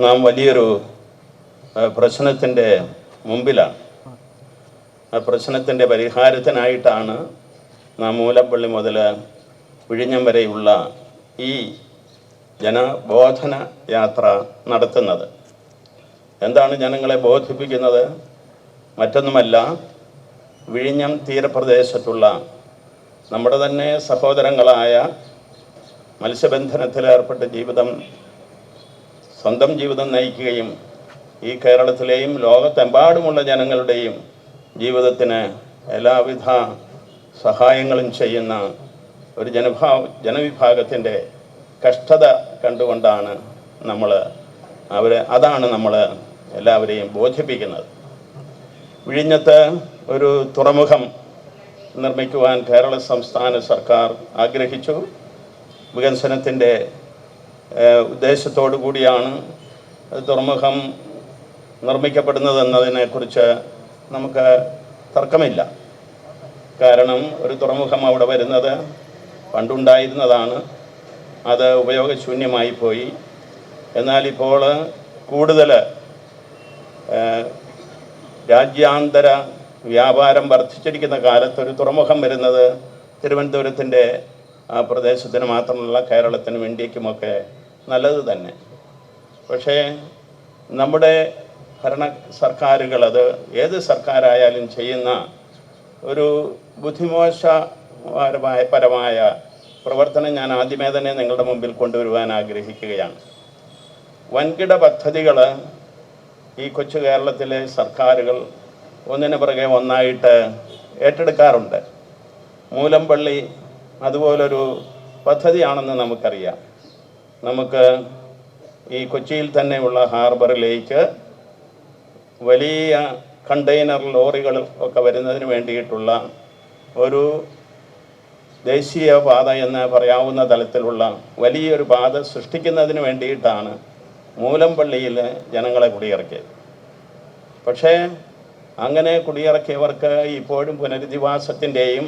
നാം വലിയൊരു പ്രശ്നത്തിന്റെ മുമ്പിലാണ്. ആ പ്രശ്നത്തിന്റെ പരിഹാരത്തിനായിട്ടാണ് നാം മൂലപ്പള്ളി മുതൽ വിഴിഞ്ഞം വരെയുള്ള ഈ ജനബോധന യാത്ര നടത്തുന്നത്. എന്താണ് ജനങ്ങളെ ബോധിപ്പിക്കുന്നത്? മറ്റൊന്നുമല്ല വിഴിഞ്ഞം തീരപ്രദേശത്തുള്ള നമ്മുടെ തന്നെ സഹോദരങ്ങളായ മത്സ്യബന്ധനത്തിലേർപ്പെട്ട ജീവിതം സ്വന്തം ജീവിതം നയിക്കുകയും ഈ കേരളത്തിലെയും ലോകത്തെമ്പാടുമുള്ള ജനങ്ങളുടെയും ജീവിതത്തിന് എല്ലാവിധ സഹായങ്ങളും ചെയ്യുന്ന ഒരു ജനഭാ ജനവിഭാഗത്തിന്റെ കഷ്ടത കണ്ടുകൊണ്ടാണ് നമ്മൾ അവരെ അതാണ് നമ്മൾ എല്ലാവരെയും ബോധിപ്പിക്കുന്നത്. വിഴിഞ്ഞത്ത് ഒരു തുറമുഖം നിർമ്മിക്കുവാൻ കേരള സംസ്ഥാന സർക്കാർ ആഗ്രഹിച്ചു. വികസനത്തിന്റെ ഉദ്ദേശത്തോടു കൂടിയാണ് തുറമുഖം നിർമ്മിക്കപ്പെടുന്നത് എന്നതിനെക്കുറിച്ച് നമുക്ക് തർക്കമില്ല. കാരണം ഒരു തുറമുഖം അവിടെ വരുന്നത് പണ്ടുണ്ടായിരുന്നതാണ്. അത് ഉപയോഗശൂന്യമായി പോയി എന്നാൽ ഇപ്പോൾ കൂടുതൽ രാജ്യാന്തര വ്യാപാരം വർദ്ധിച്ചിരിക്കുന്ന കാലത്ത് ഒരു തുറമുഖം വരുന്നത് തിരുവനന്തപുരത്തിന്റെ ആ പ്രദേശത്തിന് മാത്രമല്ല കേരളത്തിനും ഇന്ത്യക്കുമൊക്കെ നല്ലത് തന്നെ. പക്ഷേ നമ്മുടെ ഭരണ സർക്കാരുകൾ അത് ഏത് സർക്കാരായാലും ചെയ്യുന്ന ഒരു ബുദ്ധിമോശപരമായ പരമായ പ്രവർത്തനം ഞാൻ ആദ്യമേ തന്നെ നിങ്ങളുടെ മുമ്പിൽ കൊണ്ടുവരുവാൻ ആഗ്രഹിക്കുകയാണ്. വൻകിട പദ്ധതികൾ ഈ കൊച്ചു കേരളത്തിലെ സർക്കാരുകൾ ഒന്നിനു പുറകെ ഒന്നായിട്ട് ഏറ്റെടുക്കാറുണ്ട്. മൂലമ്പള്ളി അതുപോലൊരു പദ്ധതിയാണെന്ന് നമുക്കറിയാം. നമുക്ക് ഈ കൊച്ചിയിൽ തന്നെയുള്ള ഹാർബറിലേക്ക് വലിയ കണ്ടെയ്നർ ലോറികൾ ഒക്കെ വരുന്നതിന് വേണ്ടിയിട്ടുള്ള ഒരു ദേശീയ പാത എന്ന് പറയാവുന്ന തലത്തിലുള്ള വലിയൊരു പാത സൃഷ്ടിക്കുന്നതിന് വേണ്ടിയിട്ടാണ് മൂലമ്പള്ളിയിൽ ജനങ്ങളെ കുടിയിറക്കിയത്. പക്ഷേ അങ്ങനെ കുടിയിറക്കിയവർക്ക് ഇപ്പോഴും പുനരധിവാസത്തിന്റെയും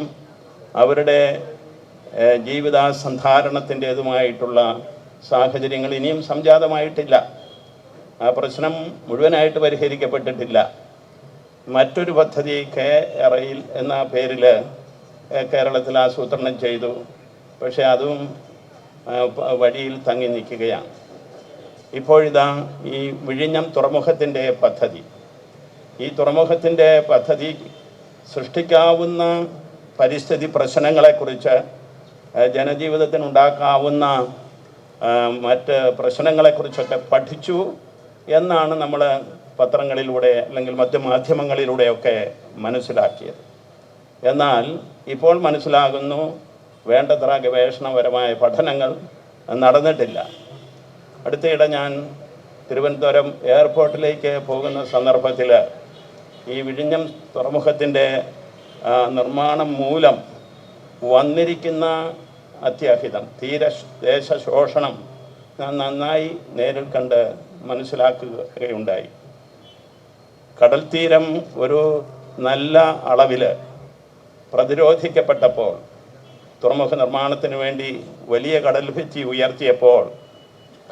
അവരുടെ ജീവിതസന്ധാരണത്തിന്റെതുമായിട്ടുള്ള ജീവിത സന്ധാരണത്തിന്റെതുമായിട്ടുള്ള സാഹചര്യങ്ങൾ ഇനിയും സംജാതമായിട്ടില്ല. ആ പ്രശ്നം മുഴുവനായിട്ട് പരിഹരിക്കപ്പെട്ടിട്ടില്ല. മറ്റൊരു പദ്ധതി കെ എറയിൽ എന്ന പേരിൽ കേരളത്തിൽ ആസൂത്രണം ചെയ്തു. പക്ഷേ അതും വഴിയിൽ തങ്ങി നിൽക്കുകയാണ്. ഇപ്പോഴിതാ ഈ വിഴിഞ്ഞം തുറമുഖത്തിന്റെ പദ്ധതി. ഈ തുറമുഖത്തിന്റെ പദ്ധതി സൃഷ്ടിക്കാവുന്ന പരിസ്ഥിതി പ്രശ്നങ്ങളെക്കുറിച്ച് ജനജീവിതത്തിനുണ്ടാക്കാവുന്ന മറ്റ് പ്രശ്നങ്ങളെക്കുറിച്ചൊക്കെ പഠിച്ചു എന്നാണ് നമ്മൾ പത്രങ്ങളിലൂടെ അല്ലെങ്കിൽ മറ്റ് മാധ്യമങ്ങളിലൂടെയൊക്കെ മനസ്സിലാക്കിയത്. എന്നാൽ ഇപ്പോൾ മനസ്സിലാകുന്നു വേണ്ടത്ര ഗവേഷണപരമായ പഠനങ്ങൾ നടന്നിട്ടില്ല. അടുത്തയിടെ ഞാൻ തിരുവനന്തപുരം എയർപോർട്ടിലേക്ക് പോകുന്ന സന്ദർഭത്തിൽ ഈ വിഴിഞ്ഞം തുറമുഖത്തിന്റെ നിർമ്മാണം മൂലം വന്നിരിക്കുന്ന അത്യാഹിതം. തീര ദേശ ശോഷണം ഞാൻ നന്നായി നേരിൽ കണ്ട് മനസ്സിലാക്കുകയുണ്ടായി. കടൽ തീരം ഒരു നല്ല അളവിൽ പ്രതിരോധിക്കപ്പെട്ടപ്പോൾ തുറമുഖ നിർമ്മാണത്തിന് വേണ്ടി വലിയ കടൽ ഭിത്തി ഉയർത്തിയപ്പോൾ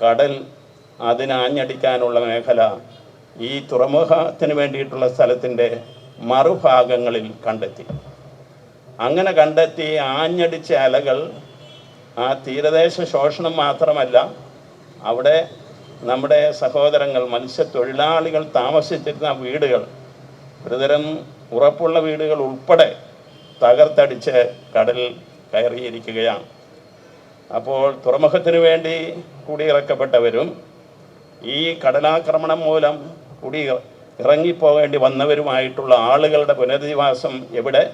കടൽ അതിനാഞ്ഞടിക്കാനുള്ള മേഖല ഈ തുറമുഖത്തിന് വേണ്ടിയിട്ടുള്ള സ്ഥലത്തിന്റെ മറുഭാഗങ്ങളിൽ കണ്ടെത്തി. അങ്ങനെ കണ്ടെത്തി ആഞ്ഞടിച്ച അലകൾ ആ തീരദേശ ശോഷണം മാത്രമല്ല അവിടെ നമ്മുടെ സഹോദരങ്ങൾ മത്സ്യത്തൊഴിലാളികൾ താമസിച്ചിരുന്ന വീടുകൾ ഒരുതരം ഉറപ്പുള്ള വീടുകൾ ഉൾപ്പെടെ തകർത്തടിച്ച് കടലിൽ കയറിയിരിക്കുകയാണ്. അപ്പോൾ തുറമുഖത്തിന് വേണ്ടി കുടിയിറക്കപ്പെട്ടവരും ഈ കടലാക്രമണം മൂലം കുടി ഇറങ്ങിപ്പോകേണ്ടി വന്നവരുമായിട്ടുള്ള ആളുകളുടെ പുനരധിവാസം എവിടെ?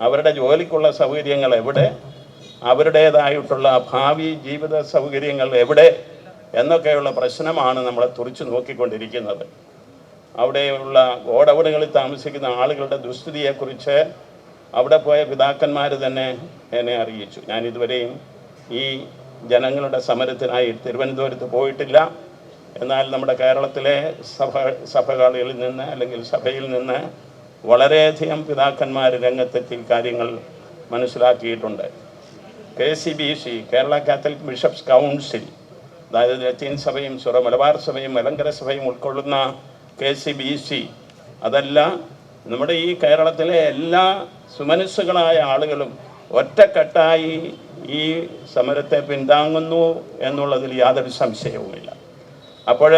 അവരുടെ ജോലിക്കുള്ള സൗകര്യങ്ങൾ എവിടെ? അവരുടേതായിട്ടുള്ള ഭാവി ജീവിത സൗകര്യങ്ങൾ എവിടെ എന്നൊക്കെയുള്ള പ്രശ്നമാണ് നമ്മളെ തുറച്ചു നോക്കിക്കൊണ്ടിരിക്കുന്നത്. അവിടെയുള്ള ഗോഡൗണുകളിൽ താമസിക്കുന്ന ആളുകളുടെ ദുസ്ഥിതിയെക്കുറിച്ച് അവിടെ പോയ പിതാക്കന്മാർ തന്നെ എന്നെ അറിയിച്ചു. ഞാൻ ഇതുവരെയും ഈ ജനങ്ങളുടെ സമരത്തിനായി തിരുവനന്തപുരത്ത് പോയിട്ടില്ല. എന്നാൽ നമ്മുടെ കേരളത്തിലെ സഭ സഭകളിൽ നിന്ന് അല്ലെങ്കിൽ സഭയിൽ നിന്ന് വളരെയധികം പിതാക്കന്മാർ രംഗത്തെത്തി കാര്യങ്ങൾ മനസ്സിലാക്കിയിട്ടുണ്ട്. K C B C Kerala Catholic bishops council അതായത് ലത്തീൻ സഭയും സുറ മലബാർ സഭയും മലങ്കര സഭയും ഉൾക്കൊള്ളുന്ന കെ സി ബി സി അതല്ല നമ്മുടെ ഈ കേരളത്തിലെ എല്ലാ സുമനസ്സുകളായ ആളുകളും ഒറ്റക്കെട്ടായി ഈ സമരത്തെ പിന്താങ്ങുന്നു എന്നുള്ളതിൽ യാതൊരു സംശയവുമില്ല. അപ്പോൾ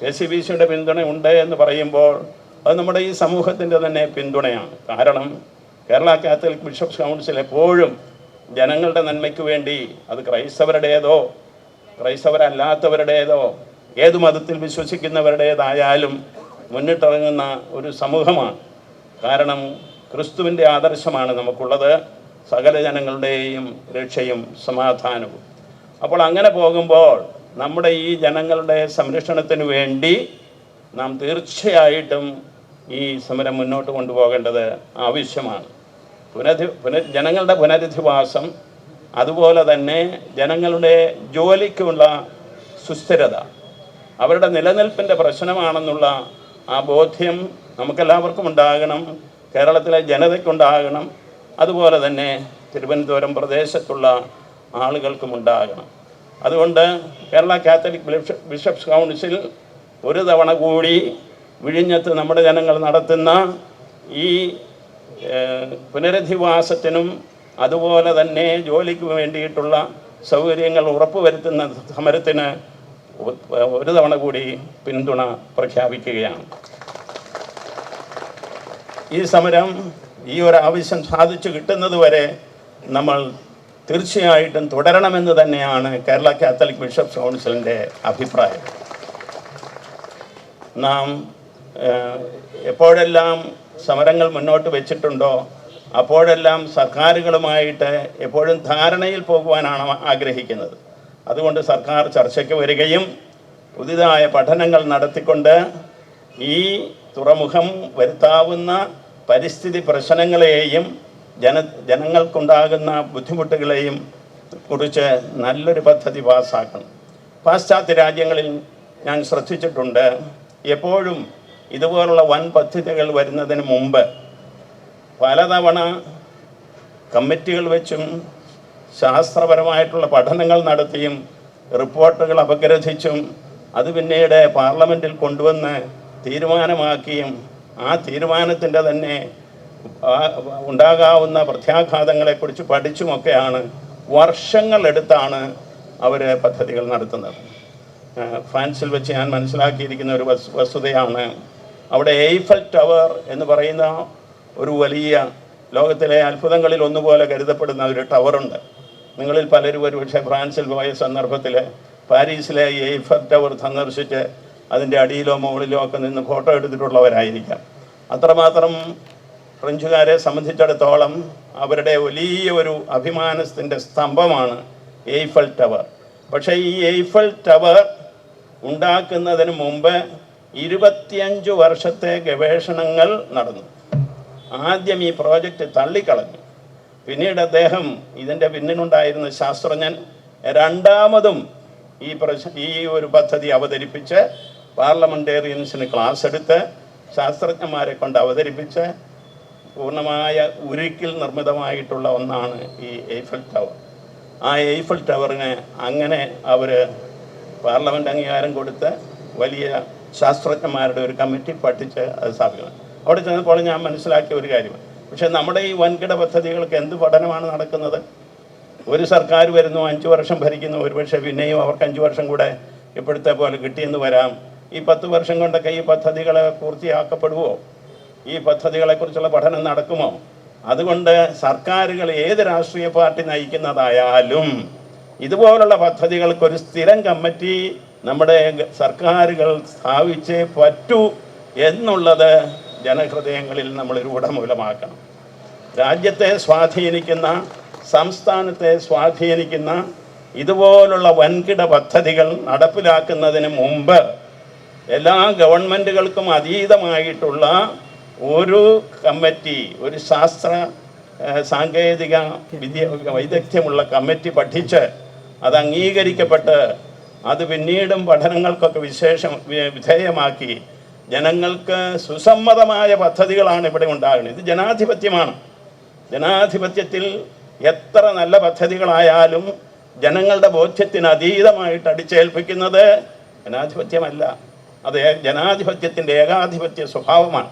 കെ സി ബി സിയുടെ പിന്തുണ ഉണ്ട് എന്ന് പറയുമ്പോൾ അത് നമ്മുടെ ഈ സമൂഹത്തിന്റെ തന്നെ പിന്തുണയാണ്. കാരണം കേരള കാത്തലിക് ബിഷപ്സ് കൗൺസിൽ എപ്പോഴും ജനങ്ങളുടെ നന്മയ്ക്ക് വേണ്ടി അത് ക്രൈസ്തവരുടേതോ ക്രൈസ്തവരല്ലാത്തവരുടേതോ ഏത് മതത്തിൽ വിശ്വസിക്കുന്നവരുടേതായാലും മുന്നിട്ടിറങ്ങുന്ന ഒരു സമൂഹമാണ്. കാരണം ക്രിസ്തുവിന്റെ ആദർശമാണ് നമുക്കുള്ളത്. സകല ജനങ്ങളുടെയും രക്ഷയും സമാധാനവും. അപ്പോൾ അങ്ങനെ പോകുമ്പോൾ നമ്മുടെ ഈ ജനങ്ങളുടെ സംരക്ഷണത്തിന് വേണ്ടി നാം തീർച്ചയായിട്ടും ഈ സമരം മുന്നോട്ട് കൊണ്ടുപോകേണ്ടത് ആവശ്യമാണ്. പുനരധി പുന ജനങ്ങളുടെ പുനരധിവാസം അതുപോലെ തന്നെ ജനങ്ങളുടെ ജോലിക്കുള്ള സുസ്ഥിരത. അവരുടെ നിലനിൽപ്പിന്റെ പ്രശ്നമാണെന്നുള്ള ആ ബോധ്യം നമുക്കെല്ലാവർക്കും ഉണ്ടാകണം. കേരളത്തിലെ ജനതയ്ക്കുണ്ടാകണം. അതുപോലെ തന്നെ തിരുവനന്തപുരം പ്രദേശത്തുള്ള ആളുകൾക്കും ഉണ്ടാകണം. അതുകൊണ്ട് കേരള കാത്തലിക് ബിഷ- ബിഷപ്സ് കൗൺസിൽ ഒരു തവണ കൂടി വിഴിഞ്ഞത്ത് നമ്മുടെ ജനങ്ങൾ നടത്തുന്ന ഈ പുനരധിവാസത്തിനും അതുപോലെ തന്നെ ജോലിക്ക് വേണ്ടിയിട്ടുള്ള സൗകര്യങ്ങൾ ഉറപ്പുവരുത്തുന്ന സമരത്തിന് ഒരു തവണ കൂടി പിന്തുണ പ്രഖ്യാപിക്കുകയാണ്. ഈ സമരം ഈ ഒരു ആവശ്യം സാധിച്ചു കിട്ടുന്നത് വരെ നമ്മൾ തീർച്ചയായിട്ടും തുടരണമെന്ന് തന്നെയാണ് കേരള കാത്തലിക് ബിഷപ്പ് കൗൺസിലിന്റെ അഭിപ്രായം. നാം എപ്പോഴെല്ലാം സമരങ്ങൾ മുന്നോട്ട് വെച്ചിട്ടുണ്ടോ? അപ്പോഴെല്ലാം സർക്കാരുകളുമായിട്ട് എപ്പോഴും ധാരണയിൽ പോകുവാനാണ് ആഗ്രഹിക്കുന്നത്. അതുകൊണ്ട് സർക്കാർ ചർച്ചയ്ക്ക് വരികയും പുതിയതായ പഠനങ്ങൾ നടത്തിക്കൊണ്ട് ഈ തുറമുഖം വരുത്താവുന്ന പരിസ്ഥിതി പ്രശ്നങ്ങളെയും ജന ജനങ്ങൾക്കുണ്ടാകുന്ന ബുദ്ധിമുട്ടുകളെയും കുറിച്ച് നല്ലൊരു പദ്ധതി പാസ്സാക്കണം പാശ്ചാത്യ രാജ്യങ്ങളിൽ ഞാൻ ശ്രദ്ധിച്ചിട്ടുണ്ട്. എപ്പോഴും ഇതുപോലുള്ള വൻ പദ്ധതികൾ വരുന്നതിന് മുമ്പ് പലതവണ കമ്മിറ്റികൾ വെച്ചും ശാസ്ത്രപരമായിട്ടുള്ള പഠനങ്ങൾ നടത്തിയും റിപ്പോർട്ടുകൾ അപഗ്രഥിച്ചും അത് പിന്നീട് പാർലമെന്റിൽ കൊണ്ടുവന്ന് തീരുമാനമാക്കിയും ആ തീരുമാനത്തിന്റെ തന്നെ ഉണ്ടാകാവുന്ന പ്രത്യാഘാതങ്ങളെക്കുറിച്ച് പഠിച്ചുമൊക്കെയാണ് വർഷങ്ങളെടുത്താണ് അവർ പദ്ധതികൾ നടത്തുന്നത്. ഫ്രാൻസിൽ വെച്ച് ഞാൻ മനസ്സിലാക്കിയിരിക്കുന്ന ഒരു വസ് വസ്തുതയാണ് അവിടെ എയ്ഫൽ ടവർ എന്ന് പറയുന്ന ഒരു വലിയ ലോകത്തിലെ അത്ഭുതങ്ങളിൽ ഒന്നുപോലെ കരുതപ്പെടുന്ന ഒരു ടവറുണ്ട് നിങ്ങളിൽ പലരും ഒരുപക്ഷെ ഫ്രാൻസിൽ പോയ സന്ദർഭത്തിൽ പാരീസിലെ എയ്ഫൽ ടവർ സന്ദർശിച്ച് അതിന്റെ അടിയിലോ മുകളിലോ ഒക്കെ നിന്ന് ഫോട്ടോ എടുത്തിട്ടുള്ളവരായിരിക്കാം. അത്രമാത്രം ഫ്രഞ്ചുകാരെ സംബന്ധിച്ചിടത്തോളം അവരുടെ വലിയ ഒരു അഭിമാനത്തിന്റെ സ്തംഭമാണ് എയ്ഫൽ ടവർ പക്ഷേ ഈ എയ്ഫൽ ടവർ ഉണ്ടാക്കുന്നതിന് മുമ്പ് ഇരുപത്തിയഞ്ച് വർഷത്തെ ഗവേഷണങ്ങൾ നടന്നു. ആദ്യം ഈ പ്രോജക്റ്റ് തള്ളിക്കളഞ്ഞു. പിന്നീട് അദ്ദേഹം ഇതിന്റെ പിന്നിലുണ്ടായിരുന്ന ശാസ്ത്രജ്ഞൻ രണ്ടാമതും ഈ പ്രശ് ഈ ഒരു പദ്ധതി അവതരിപ്പിച്ച് പാർലമെന്റേറിയൻസിന് ക്ലാസ് എടുത്ത് ശാസ്ത്രജ്ഞന്മാരെ കൊണ്ട് അവതരിപ്പിച്ച് പൂർണമായ ഉരുക്കിൽ നിർമ്മിതമായിട്ടുള്ള ഒന്നാണ് ഈ എയ്ഫൽ ടവർ ആ എയ്ഫൽ ടവറിന് അങ്ങനെ അവർ പാർലമെന്റ് അംഗീകാരം കൊടുത്ത് വലിയ ശാസ്ത്രജ്ഞന്മാരുടെ ഒരു കമ്മിറ്റി പഠിച്ച് അത് സ്ഥാപിക്കണം. അവിടെ ചെന്നപ്പോൾ ഞാൻ മനസ്സിലാക്കിയ ഒരു കാര്യം പക്ഷേ നമ്മുടെ ഈ വൻകിട പദ്ധതികൾക്ക് എന്ത് പഠനമാണ് നടക്കുന്നത്? ഒരു സർക്കാർ വരുന്നു അഞ്ച് വർഷം ഭരിക്കുന്നു ഒരുപക്ഷെ പിന്നെയും അവർക്ക് അഞ്ച് വർഷം കൂടെ ഇപ്പോഴത്തെ പോലെ കിട്ടിയെന്ന് വരാം. ഈ പത്ത് വർഷം കൊണ്ടൊക്കെ ഈ പദ്ധതികളെ പൂർത്തിയാക്കപ്പെടുമോ ഈ പദ്ധതികളെക്കുറിച്ചുള്ള പഠനം നടക്കുമോ? അതുകൊണ്ട് സർക്കാരുകൾ ഏത് രാഷ്ട്രീയ പാർട്ടി നയിക്കുന്നതായാലും ഇതുപോലുള്ള പദ്ധതികൾക്ക് ഒരു സ്ഥിരം കമ്മിറ്റി നമ്മുടെ സർക്കാരുകൾ സ്ഥാപിച്ചേ പറ്റൂ എന്നുള്ളത് ജനഹൃദയങ്ങളിൽ നമ്മൾ രൂഢമൂലമാക്കണം രാജ്യത്തെ സ്വാധീനിക്കുന്ന സംസ്ഥാനത്തെ സ്വാധീനിക്കുന്ന ഇതുപോലുള്ള വൻകിട പദ്ധതികൾ നടപ്പിലാക്കുന്നതിന് മുമ്പ് എല്ലാ ഗവൺമെന്റുകൾക്കും അതീതമായിട്ടുള്ള ഒരു കമ്മിറ്റി ഒരു ശാസ്ത്ര സാങ്കേതിക വിദ്യ വൈദഗ്ധ്യമുള്ള കമ്മിറ്റി പഠിച്ച് അത് അംഗീകരിക്കപ്പെട്ട് അത് പിന്നീടും പഠനങ്ങൾക്കൊക്കെ വിശേഷം വിധേയമാക്കി. ജനങ്ങൾക്ക് സുസമ്മതമായ പദ്ധതികളാണ് ഇവിടെ ഉണ്ടാകുന്നത്. ഇത് ജനാധിപത്യമാണ്. ജനാധിപത്യത്തിൽ എത്ര നല്ല പദ്ധതികളായാലും ജനങ്ങളുടെ ബോധ്യത്തിന് അതീതമായിട്ട് അടിച്ചേൽപ്പിക്കുന്നത് ജനാധിപത്യമല്ല. അത് ജനാധിപത്യത്തിന്റെ ഏകാധിപത്യ സ്വഭാവമാണ്.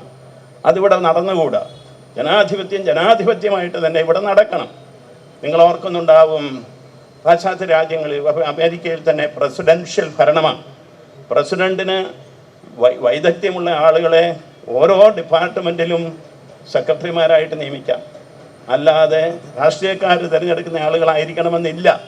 അതിവിടെ നടന്നുകൂടാ. ജനാധിപത്യം ജനാധിപത്യമായിട്ട് തന്നെ ഇവിടെ നടക്കണം. നിങ്ങൾ ഓർക്കുന്നുണ്ടാവും പാശ്ചാത്യ രാജ്യങ്ങളിൽ അമേരിക്കയിൽ തന്നെ പ്രസിഡൻഷ്യൽ ഭരണമാണ്. പ്രസിഡന്റിന് വൈ- വൈദഗ്ധ്യമുള്ള ആളുകളെ ഓരോ ഡിപ്പാർട്ട്മെന്റിലും സെക്രട്ടറിമാരായിട്ട് നിയമിക്കാം. അല്ലാതെ രാഷ്ട്രീയക്കാർ തിരഞ്ഞെടുക്കുന്ന ആളുകളായിരിക്കണമെന്നില്ല.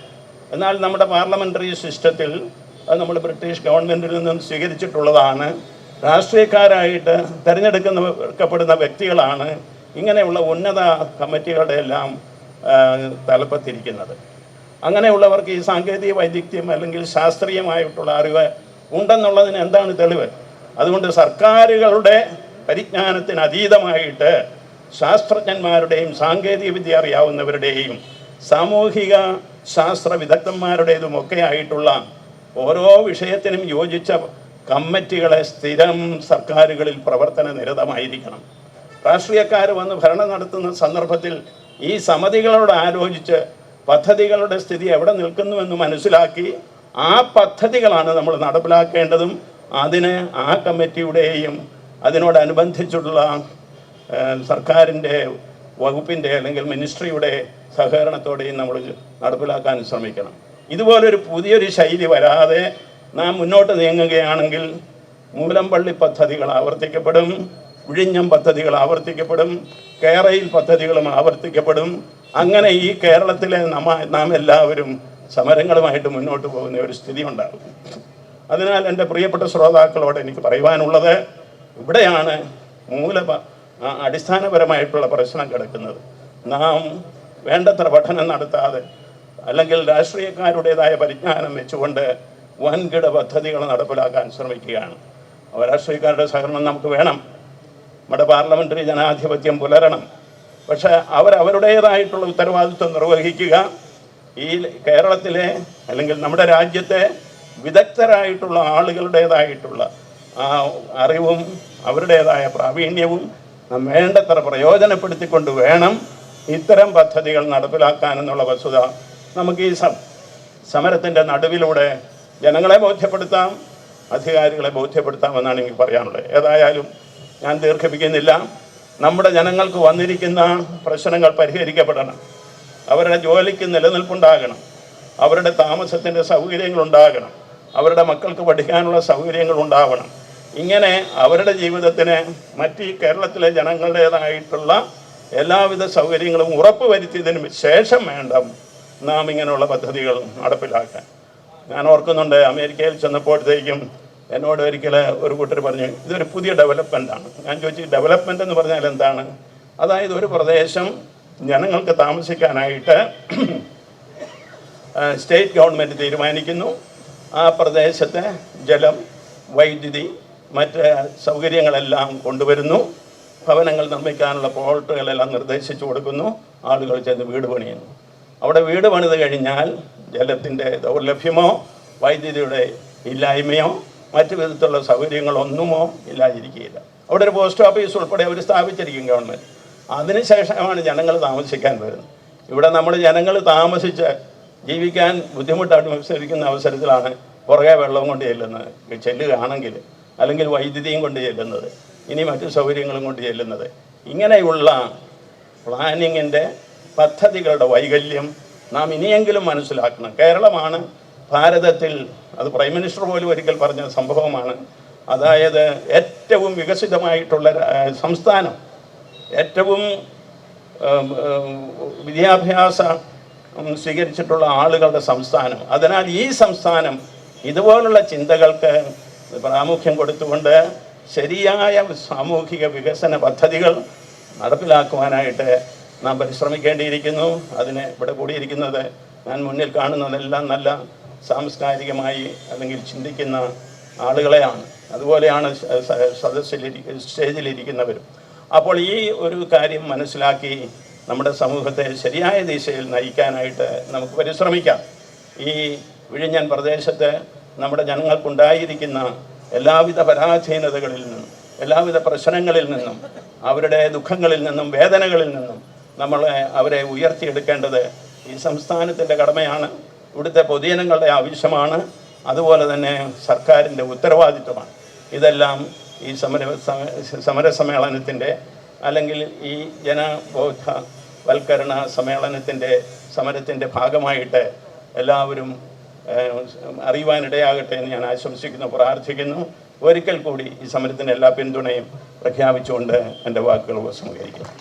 എന്നാൽ നമ്മുടെ പാർലമെന്ററി സിസ്റ്റത്തിൽ അത് നമ്മൾ ബ്രിട്ടീഷ് ഗവൺമെന്റിൽ നിന്നും സ്വീകരിച്ചിട്ടുള്ളതാണ്. രാഷ്ട്രീയക്കാരായിട്ട് തിരഞ്ഞെടുക്കപ്പെടുന്ന വ്യക്തികളാണ് ഇങ്ങനെയുള്ള ഉന്നത കമ്മിറ്റികളുടെ എല്ലാം തലപ്പത്തിരിക്കുന്നത്. അങ്ങനെയുള്ളവർക്ക് ഈ സാങ്കേതിക വൈദഗ്ധ്യം അല്ലെങ്കിൽ ശാസ്ത്രീയമായിട്ടുള്ള അറിവ് ഉണ്ടെന്നുള്ളതിന് എന്താണ് തെളിവ്? അതുകൊണ്ട് സർക്കാരുകളുടെ പരിജ്ഞാനത്തിന് അതീതമായിട്ട് ശാസ്ത്രജ്ഞന്മാരുടെയും സാങ്കേതിക വിദ്യ അറിയാവുന്നവരുടെയും സാമൂഹിക ശാസ്ത്ര വിദഗ്ധന്മാരുടേതും ഒക്കെ ആയിട്ടുള്ള ഓരോ വിഷയത്തിനും യോജിച്ച കമ്മിറ്റികളെ സ്ഥിരം സർക്കാരുകളിൽ പ്രവർത്തന നിരതമായിരിക്കണം. രാഷ്ട്രീയക്കാർ വന്ന് ഭരണം നടത്തുന്ന സന്ദർഭത്തിൽ ഈ സമിതികളോട് ആലോചിച്ച് പദ്ധതികളുടെ സ്ഥിതി എവിടെ നിൽക്കുന്നുവെന്ന് മനസ്സിലാക്കി ആ പദ്ധതികളാണ് നമ്മൾ നടപ്പിലാക്കേണ്ടതും അതിന് ആ കമ്മിറ്റിയുടെയും അതിനോടനുബന്ധിച്ചുള്ള സർക്കാരിന്റെ വകുപ്പിന്റെ അല്ലെങ്കിൽ മിനിസ്ട്രിയുടെ സഹകരണത്തോടെയും നമ്മൾ നടപ്പിലാക്കാൻ ശ്രമിക്കണം. ഇതുപോലൊരു പുതിയൊരു ശൈലി വരാതെ നാം മുന്നോട്ട് നീങ്ങുകയാണെങ്കിൽ മൂലംപള്ളി പദ്ധതികൾ ആവർത്തിക്കപ്പെടും വിഴിഞ്ഞം പദ്ധതികൾ ആവർത്തിക്കപ്പെടും കേരയിൽ പദ്ധതികളും ആവർത്തിക്കപ്പെടും. അങ്ങനെ ഈ കേരളത്തിലെ നമ്മ നാം എല്ലാവരും സമരങ്ങളുമായിട്ട് മുന്നോട്ട് പോകുന്ന ഒരു സ്ഥിതി ഉണ്ടാകും. അതിനാൽ എന്റെ പ്രിയപ്പെട്ട ശ്രോതാക്കളോട് എനിക്ക് പറയുവാനുള്ളത് ഇവിടെയാണ് മൂല അടിസ്ഥാനപരമായിട്ടുള്ള പ്രശ്നം കിടക്കുന്നത്. നാം വേണ്ടത്ര പഠനം നടത്താതെ അല്ലെങ്കിൽ രാഷ്ട്രീയക്കാരുടേതായ പരിജ്ഞാനം വെച്ചുകൊണ്ട് വൻകിട പദ്ധതികൾ നടപ്പിലാക്കാൻ ശ്രമിക്കുകയാണ്. രാഷ്ട്രീയക്കാരുടെ സഹകരണം നമുക്ക് വേണം. നമ്മുടെ പാർലമെന്ററി ജനാധിപത്യം പുലരണം. പക്ഷേ അവരവരുടേതായിട്ടുള്ള ഉത്തരവാദിത്വം നിർവഹിക്കുക. ഈ കേരളത്തിലെ അല്ലെങ്കിൽ നമ്മുടെ രാജ്യത്തെ വിദഗ്ധരായിട്ടുള്ള ആളുകളുടേതായിട്ടുള്ള ആ അറിവും അവരുടേതായ പ്രാവീണ്യവും വേണ്ടത്ര പ്രയോജനപ്പെടുത്തിക്കൊണ്ട് വേണം ഇത്തരം പദ്ധതികൾ നടപ്പിലാക്കാനെന്നുള്ള വസ്തുത നമുക്ക് ഈ സമരത്തിന്റെ നടുവിലൂടെ ജനങ്ങളെ ബോധ്യപ്പെടുത്താം അധികാരികളെ ബോധ്യപ്പെടുത്താമെന്നാണ് എനിക്ക് പറയാനുള്ളത്. ഏതായാലും ഞാൻ ദീർഘിപ്പിക്കുന്നില്ല. നമ്മുടെ ജനങ്ങൾക്ക് വന്നിരിക്കുന്ന പ്രശ്നങ്ങൾ പരിഹരിക്കപ്പെടണം. അവരുടെ ജോലിക്ക് നിലനിൽപ്പുണ്ടാകണം. അവരുടെ താമസത്തിന്റെ സൗകര്യങ്ങൾ ഉണ്ടാകണം. അവരുടെ മക്കൾക്ക് പഠിക്കാനുള്ള സൗകര്യങ്ങൾ ഉണ്ടാവണം. ഇങ്ങനെ അവരുടെ ജീവിതത്തിന് മറ്റ് ഈ കേരളത്തിലെ ജനങ്ങളുടേതായിട്ടുള്ള എല്ലാവിധ സൗകര്യങ്ങളും ഉറപ്പുവരുത്തിയതിന് ശേഷം വേണ്ട നാം ഇങ്ങനെയുള്ള പദ്ധതികൾ നടപ്പിലാക്കാൻ. ഞാൻ ഓർക്കുന്നുണ്ട് അമേരിക്കയിൽ ചെന്നപ്പോഴത്തേക്കും എന്നോട് ഒരിക്കൽ ഒരു കൂട്ടർ പറഞ്ഞു ഇതൊരു പുതിയ ഡെവലപ്മെന്റാണ് ഞാൻ ചോദിച്ചു ഡെവലപ്മെന്റ് എന്ന് പറഞ്ഞാൽ എന്താണ്? അതായത് ഒരു പ്രദേശം ജനങ്ങൾക്ക് താമസിക്കാനായിട്ട് സ്റ്റേറ്റ് ഗവൺമെന്റ് തീരുമാനിക്കുന്നു. ആ പ്രദേശത്തെ ജലം വൈദ്യുതി മറ്റ് സൗകര്യങ്ങളെല്ലാം കൊണ്ടുവരുന്നു. ഭവനങ്ങൾ നിർമ്മിക്കാനുള്ള പ്ലോട്ടുകളെല്ലാം നിർദ്ദേശിച്ചു കൊടുക്കുന്നു. ആളുകൾ ചെന്ന് വീട് പണിയുന്നു. അവിടെ വീട് പണിത് കഴിഞ്ഞാൽ ജലത്തിന്റെ ദൗർലഭ്യമോ വൈദ്യുതിയുടെ ഇല്ലായ്മയോ മറ്റു വിധത്തിലുള്ള സൗകര്യങ്ങളൊന്നുമോ ഇല്ലാതിരിക്കുകയില്ല. അവിടെ ഒരു പോസ്റ്റ് ഓഫീസ് ഉൾപ്പെടെ അവർ സ്ഥാപിച്ചിരിക്കും ഗവൺമെന്റ് അതിനുശേഷമാണ് ജനങ്ങൾ താമസിക്കാൻ വരുന്നത്. ഇവിടെ നമ്മൾ ജനങ്ങൾ താമസിച്ച് ജീവിക്കാൻ ബുദ്ധിമുട്ടായിട്ട് മത്സരിക്കുന്ന അവസരത്തിലാണ് പുറകെ വെള്ളം കൊണ്ട് ചെല്ലുന്നത്. ചെല്ലുകയാണെങ്കിൽ അല്ലെങ്കിൽ വൈദ്യുതിയും കൊണ്ട് ചെല്ലുന്നത് ഇനി മറ്റു സൗകര്യങ്ങളും കൊണ്ട് ചെല്ലുന്നത്. ഇങ്ങനെയുള്ള പ്ലാനിങ്ങിന്റെ പദ്ധതികളുടെ വൈകല്യം നാം ഇനിയെങ്കിലും മനസ്സിലാക്കണം. കേരളമാണ് ഭാരതത്തിൽ അത് പ്രൈം മിനിസ്റ്റർ പോലും ഒരിക്കൽ പറഞ്ഞ സംഭവമാണ്. അതായത് ഏറ്റവും വികസിതമായിട്ടുള്ള സംസ്ഥാനം ഏറ്റവും വിദ്യാഭ്യാസ സ്വീകരിച്ചിട്ടുള്ള ആളുകളുടെ സംസ്ഥാനം. അതിനാൽ ഈ സംസ്ഥാനം ഇതുപോലുള്ള ചിന്തകൾക്ക് പ്രാമുഖ്യം കൊടുത്തുകൊണ്ട് ശരിയായ സാമൂഹിക വികസന പദ്ധതികൾ നടപ്പിലാക്കുവാനായിട്ട് നാം പരിശ്രമിക്കേണ്ടിയിരിക്കുന്നു. അതിന് ഇവിടെ കൂടിയിരിക്കുന്നത് ഞാൻ മുന്നിൽ കാണുന്നതെല്ലാം നല്ല സാംസ്കാരികമായി അല്ലെങ്കിൽ ചിന്തിക്കുന്ന ആളുകളെയാണ്. അതുപോലെയാണ് സദസ്സിലിരി സ്റ്റേജിലിരിക്കുന്നവരും. അപ്പോൾ ഈ ഒരു കാര്യം മനസ്സിലാക്കി നമ്മുടെ സമൂഹത്തെ ശരിയായ ദിശയിൽ നയിക്കാനായിട്ട് നമുക്ക് പരിശ്രമിക്കാം. ഈ വിഴിഞ്ഞൻ പ്രദേശത്ത് നമ്മുടെ ജനങ്ങൾക്കുണ്ടായിരിക്കുന്ന എല്ലാവിധ പരാധീനതകളിൽ നിന്നും എല്ലാവിധ പ്രശ്നങ്ങളിൽ നിന്നും അവരുടെ ദുഃഖങ്ങളിൽ നിന്നും വേദനകളിൽ നിന്നും നമ്മളെ അവരെ ഉയർത്തിയെടുക്കേണ്ടത് ഈ സംസ്ഥാനത്തിന്റെ കടമയാണ്. ഇവിടുത്തെ പൊതുജനങ്ങളുടെ ആവശ്യമാണ്. അതുപോലെ തന്നെ സർക്കാരിന്റെ ഉത്തരവാദിത്വമാണ്. ഇതെല്ലാം ഈ സമര സമരസമ്മേളനത്തിന്റെ അല്ലെങ്കിൽ ഈ ജനബോധവൽക്കരണ സമ്മേളനത്തിന്റെ സമരത്തിന്റെ ഭാഗമായിട്ട് എല്ലാവരും അറിയുവാനിടയാകട്ടെ എന്ന് ഞാൻ ആശംസിക്കുന്നു പ്രാർത്ഥിക്കുന്നു. ഒരിക്കൽ കൂടി ഈ സമരത്തിന് എല്ലാ പിന്തുണയും പ്രഖ്യാപിച്ചുകൊണ്ട് എന്റെ വാക്കുകൾ ഉപസംഹരിക്കുന്നു.